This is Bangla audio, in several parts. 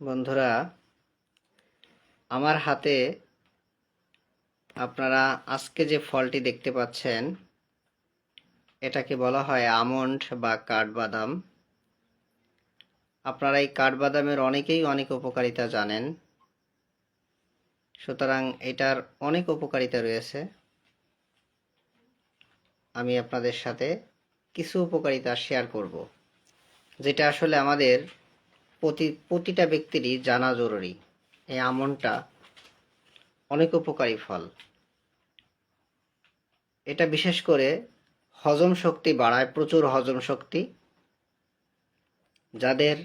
বন্ধুরা, আমার হাতে আপনারা আজকে যে ফলটি দেখতে পাচ্ছেন, এটাকে বলা হয় আমন্ড বা কাঠবাদাম। আপনারা এই কাঠবাদামের অনেকেই অনেক উপকারিতা জানেন। সুতরাং এটার অনেক উপকারিতা রয়েছে। আমি আপনাদের সাথে কিছু উপকারিতা শেয়ার করব, যেটা আসলে আমাদের প্রতি, প্রতিটা ব্যক্তিরই জানা জরুরি। এই আমনটা অনেক উপকারী ফল। এটা বিশেষ করে হজম শক্তি বাড়ায়, প্রচুর হজম শক্তি। যাদের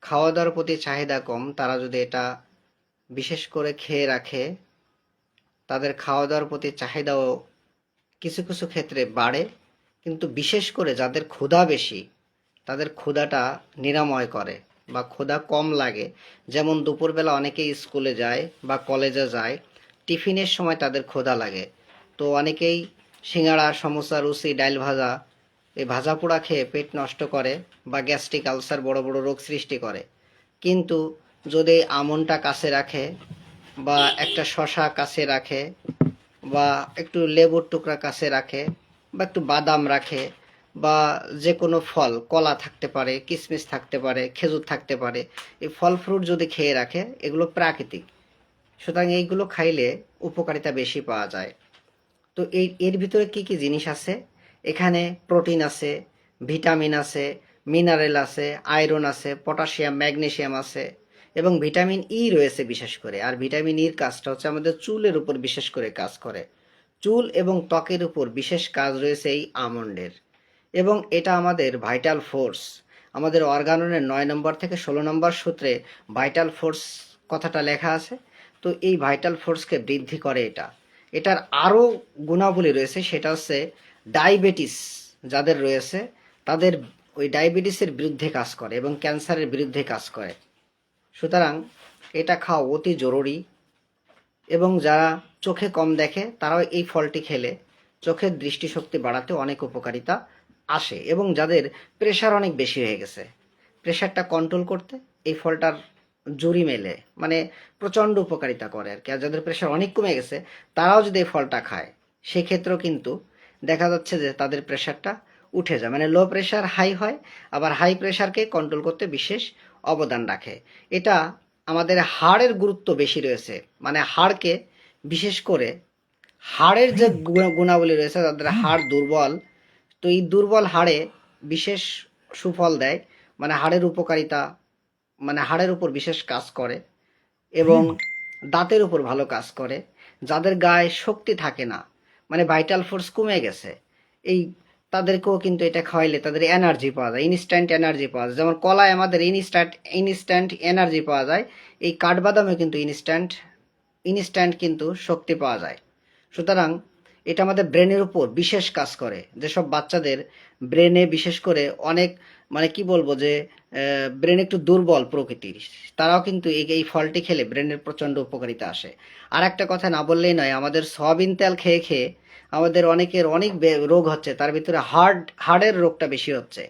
খাওয়া দাওয়ার প্রতি চাহিদা কম, তারা যদি এটা বিশেষ করে খেয়ে রাখে, তাদের খাওয়া দাওয়ার প্রতি চাহিদাও কিছু কিছু ক্ষেত্রে বাড়ে। কিন্তু বিশেষ করে যাদের ক্ষুধা বেশি, তাদের ক্ষুধাটা নিরাময় করে। বা ক্ষুধা কম লাগে, যেমন দুপুরবেলা অনেকেই স্কুলে যায় বা কলেজে যায়, টিফিনের সময় তাদের ক্ষুধা লাগে। তো অনেকেই সিঙ্গাড়া, সমোসা রুচি ডাল ভাজা, এই ভাজা পোড়া খেয়ে পেট নষ্ট করে বা গ্যাস্ট্রিক আলসার বড় বড় রোগ সৃষ্টি করে। কিন্তু যদি আমনটা কাছে রাখে বা একটা শশা কাছে রাখে বা একটু লেবুর টুকরা কাছে রাখে বা একটু বাদাম রাখে বা যে কোনো ফল, কলা থাকতে পারে কিশমিশ থাকতে পারে, খেজুর থাকতে পারে, এই ফল ফ্রুট যদি খেয়ে রাখে, এগুলো প্রাকৃতিক। সুতরাং এইগুলো খাইলে উপকারিতা বেশি পাওয়া যায়। তো এই, এর ভিতরে কি কি জিনিস আছে? এখানে প্রোটিন আছে, ভিটামিন আছে, মিনারেল আছে, আয়রন আছে, পটাশিয়াম, ম্যাগনেশিয়াম আছে, এবং ভিটামিন ই রয়েছে বিশেষ করে। আর ভিটামিন ইর কাজটা হচ্ছে আমাদের চুলের উপর বিশেষ করে কাজ করে। চুল এবং ত্বকের উপর বিশেষ কাজ রয়েছে এই আমন্ডের। এবং এটা আমাদের ভাইটাল ফোর্স আমাদের অর্গাননের নয় নম্বর থেকে ষোলো নম্বর সূত্রে ভাইটাল ফোর্স কথাটা লেখা আছে। তো এই ভাইটাল ফোর্সকে বৃদ্ধি করে এটা। এটার আরও গুণাবলী রয়েছে, সেটা হচ্ছে ডায়াবেটিস যাদের রয়েছে, তাদের ওই ডায়াবেটিসের বিরুদ্ধে কাজ করে এবং ক্যান্সারের বিরুদ্ধে কাজ করে। সুতরাং এটা খাওয়া অতি জরুরি এবং যারা চোখে কম দেখে, তারাও এই ফলটি খেলে। চোখের দৃষ্টিশক্তি বাড়াতে অনেক উপকারিতা আসে এবং যাদের প্রেশার অনেক বেশি হয়ে গেছে। প্রেশারটা কন্ট্রোল করতে এই ফলটার জুরি মেলে মানে প্রচণ্ড উপকারিতা করে আর কি। আর যাদের প্রেশার অনেক কমে গেছে তারাও যদি এই ফলটা খায় সেক্ষেত্রেও কিন্তু দেখা যাচ্ছে যে তাদের প্রেশারটা উঠে যায়। মানে লো প্রেশার হাই হয় আবার হাই প্রেশারকে কন্ট্রোল করতে বিশেষ অবদান রাখে। এটা আমাদের হাড়ের গুরুত্ব বেশি রয়েছে। মানে হাড়কে বিশেষ করে হাড়ের যে গুণ- গুণাবলী রয়েছে তাদের হাড় দুর্বল তো এই দুর্বল হাড়ে বিশেষ সুফল দেয় মানে হাড়ের উপকারিতা মানে হাড়ের উপর বিশেষ কাজ করে এবং দাঁতের উপর ভালো কাজ করে যাদের গায়ে শক্তি থাকে না মানে ভাইটাল ফোর্স কমে গেছে এই তাদেরকেও কিন্তু এটা খাওয়াইলে তাদের এনার্জি পাওয়া যায় ইনস্ট্যান্ট এনার্জি পাওয়া যায়। যেমন কলায় আমাদের ইনস্ট্যান্ট ইনস্ট্যান্ট এনার্জি পাওয়া যায় এই কাঠবাদামে কিন্তু ইনস্ট্যান্ট ইনস্ট্যান্ট কিন্তু শক্তি পাওয়া যায়। সুতরাং এটা আমাদের ব্রেনের উপর বিশেষ কাজ করে। যেসব বাচ্চাদের ব্রেনে বিশেষ করে অনেক মানে কি বলব যে ব্রেন একটু দুর্বল প্রকৃতির। তারাও কিন্তু এই ফলটি খেলে ব্রেনের প্রচণ্ড উপকারিতা আসে। আর একটা কথা না বললেই নয়, আমাদের সয়াবিন তেল খেয়ে খেয়ে আমাদের অনেকের অনেক রোগ হচ্ছে, তার ভিতরে হার্ট হার্টের রোগটা বেশি হচ্ছে।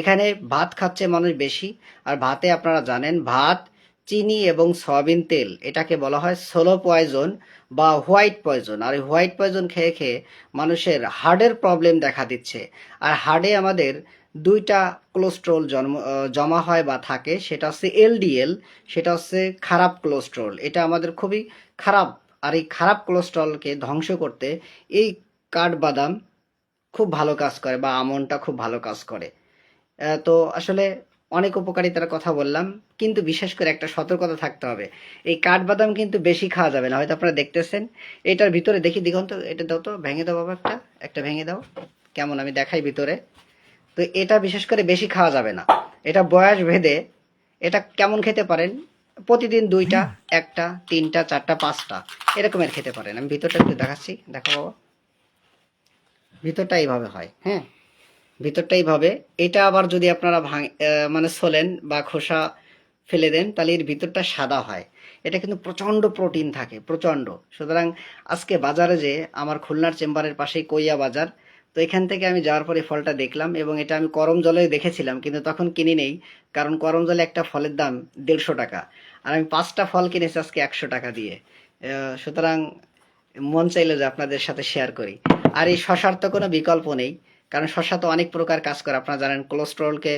এখানে ভাত খাচ্ছে মানুষ বেশি, আর ভাতে আপনারা জানেন, ভাত চিনি এবং সয়াবিন তেল, এটাকে বলা হয় সোলো পয়জন বা হোয়াইট পয়জন আর হোয়াইট পয়জন খেয়ে খেয়ে মানুষের হার্টের প্রবলেম দেখা দিচ্ছে। আর হার্টে আমাদের দুইটা কোলেস্ট্রল জন্ম জমা হয় বা থাকে, সেটা হচ্ছে এলডিএল সেটা হচ্ছে খারাপ কোলেস্ট্রল এটা আমাদের খুবই খারাপ, আর এই খারাপ কোলেস্ট্রলকে ধ্বংস করতে এই কাঠবাদাম খুব ভালো কাজ করে বা আমনটা খুব ভালো কাজ করে। তো আসলে অনেক উপকারিতার কথা বললাম, কিন্তু বিশেষ করে একটা সতর্কতা থাকতে হবে। এই কাঠবাদাম কিন্তু বেশি খাওয়া যাবে না, হয়তো আপনারা দেখতেছেন। এটার ভিতরে, দেখি দিগন্ত, এটা দাও তো, ভেঙে দাও বাবা একটা একটা ভেঙে দাও। কেমন আমি দেখাই ভিতরে। তো এটা বিশেষ করে বেশি খাওয়া যাবে না। এটা বয়স ভেদে, এটা কেমন খেতে পারেন? প্রতিদিন দুইটা, একটা, তিনটা, চারটা, পাঁচটা, এরকমের খেতে পারেন। আমি ভিতরটা একটু দেখাচ্ছি, দেখো বাবা। ভিতরটা এইভাবে হয় হ্যাঁ? ভিতরটা ভাবে। এটা আবার যদি আপনারা ভাঙ মানে সোলেন বা খোসা ফেলে দেন, তাহলে এর ভিতরটা সাদা হয়। এটা কিন্তু প্রচণ্ড প্রোটিন থাকে, প্রচণ্ড। সুতরাং আজকে বাজারে যে আমার খুলনার চেম্বারের পাশেই কইয়া বাজার, তো এখান থেকে আমি যাওয়ার পরে ফলটা দেখলাম এবং এটা আমি করম জলে দেখেছিলাম, কিন্তু তখন কিনি নেই, কারণ করম জলে একটা ফলের দাম দেড়শো টাকা। আর আমি পাঁচটা ফল কিনেছি আজকে একশো টাকা দিয়ে। সুতরাং মন চাইলো যে আপনাদের সাথে শেয়ার করি। আর এই শশার তো কোনো বিকল্প নেই। কারণ শশা তো অনেক প্রকার কাজ করে। আপনারা জানেন কোলেস্ট্রলকে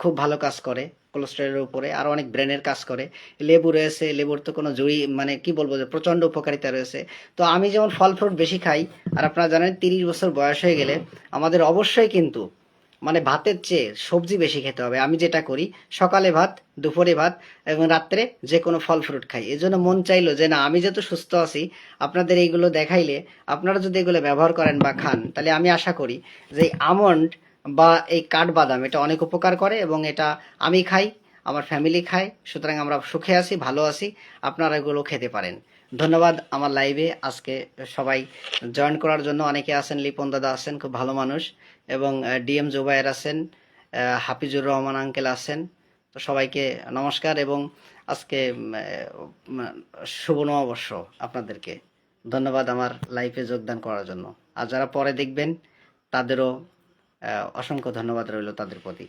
খুব ভালো কাজ করে কোলেস্ট্রলের উপরে আর অনেক ব্রেনের কাজ করে। লেবু রয়েছে, লেবুর তো কোনো জুড়ি মানে কি বলব যে, প্রচণ্ড উপকারিতা রয়েছে। তো আমি যেমন ফল ফ্রুট বেশি খাই, আর আপনারা জানেন, তিরিশ বছর বয়স হয়ে গেলে আমাদের অবশ্যই কিন্তু মানে ভাতের চেয়ে সবজি বেশি খেতে হবে। আমি যেটা করি, সকালে ভাত, দুপুরে ভাত এবং রাত্রে যে কোনো ফল ফ্রুট খাই। এই জন্য মন চাইলো যে না, আমি যেহেতু সুস্থ আছি, আপনাদের এইগুলো দেখাইলে আপনারা যদি এগুলো ব্যবহার করেন বা খান, তাহলে আমি আশা করি যে আমন্ড বা এই কাঠবাদাম, এটা অনেক উপকার করে এবং এটা আমি খাই, আমার ফ্যামিলি খায়, সুতরাং আমরা সুখে আছি, ভালো আছি, আপনারা এগুলো খেতে পারেন। ধন্যবাদ আমার লাইভে। আজকে সবাই জয়েন করার জন্য অনেকে আছেন, লিপন দাদা আছেন, খুব ভালো মানুষ। এবং ডিএম জুবায়ের আছেন হাফিজুর রহমান আঙ্কেল আছেন। তো সবাইকে নমস্কার এবং আজকে শুভ নববর্ষ আপনাদেরকে। ধন্যবাদ আমার লাইফে যোগদান করার জন্য। আর যারা পরে দেখবেন, তাদেরও অসংখ্য ধন্যবাদ রইল তাদের প্রতি।